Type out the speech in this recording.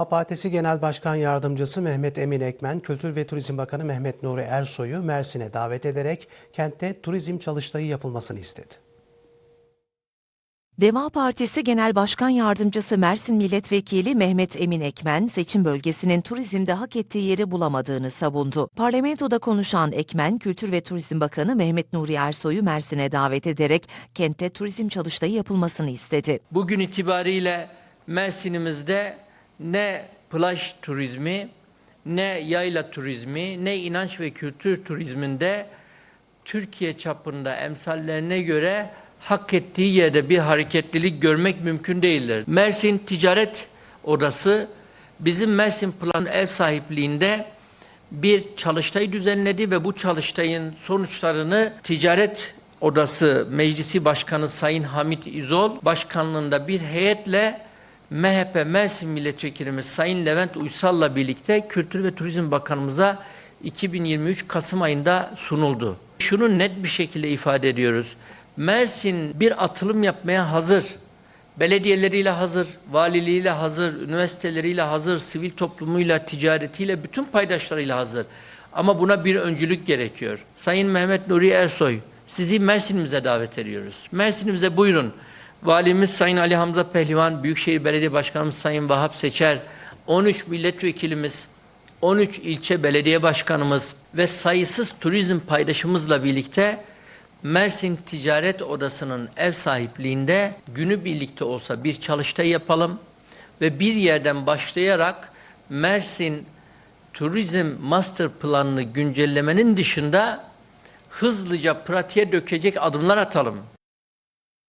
A Partisi Genel Başkan Yardımcısı Mehmet Emin Ekmen, Kültür ve Turizm Bakanı Mehmet Nuri Ersoy'u Mersin'e davet ederek kentte turizm çalıştayı yapılmasını istedi. Deva Partisi Genel Başkan Yardımcısı Mersin Milletvekili Mehmet Emin Ekmen, seçim bölgesinin turizmde hak ettiği yeri bulamadığını savundu. Parlamentoda konuşan Ekmen, Kültür ve Turizm Bakanı Mehmet Nuri Ersoy'u Mersin'e davet ederek kentte turizm çalıştayı yapılmasını istedi. Bugün itibariyle Mersin'imizde ne plaj turizmi, ne yayla turizmi, ne inanç ve kültür turizminde Türkiye çapında emsallerine göre hak ettiği yerde bir hareketlilik görmek mümkün değildir. Mersin Ticaret Odası bizim Mersin Plan ev sahipliğinde bir çalıştay düzenledi ve bu çalıştayın sonuçlarını Ticaret Odası Meclisi Başkanı Sayın Hamit İzol başkanlığında bir heyetle MHP Mersin Milletvekilimiz Sayın Levent Uysal'la birlikte Kültür ve Turizm Bakanımıza 2023 Kasım ayında sunuldu. Şunu net bir şekilde ifade ediyoruz. Mersin bir atılım yapmaya hazır. Belediyeleriyle hazır, valiliğiyle hazır, üniversiteleriyle hazır, sivil toplumuyla, ticaretiyle, bütün paydaşlarıyla hazır. Ama buna bir öncülük gerekiyor. Sayın Mehmet Nuri Ersoy, sizi Mersin'imize davet ediyoruz. Mersin'imize buyurun. Valimiz Sayın Ali Hamza Pehlivan, Büyükşehir Belediye Başkanımız Sayın Vahap Seçer, 13 milletvekilimiz, 13 ilçe belediye başkanımız ve sayısız turizm paydaşımızla birlikte Mersin Ticaret Odası'nın ev sahipliğinde günü birlikte olsa bir çalıştay yapalım ve bir yerden başlayarak Mersin Turizm Master Planını güncellemenin dışında hızlıca pratiğe dökecek adımlar atalım.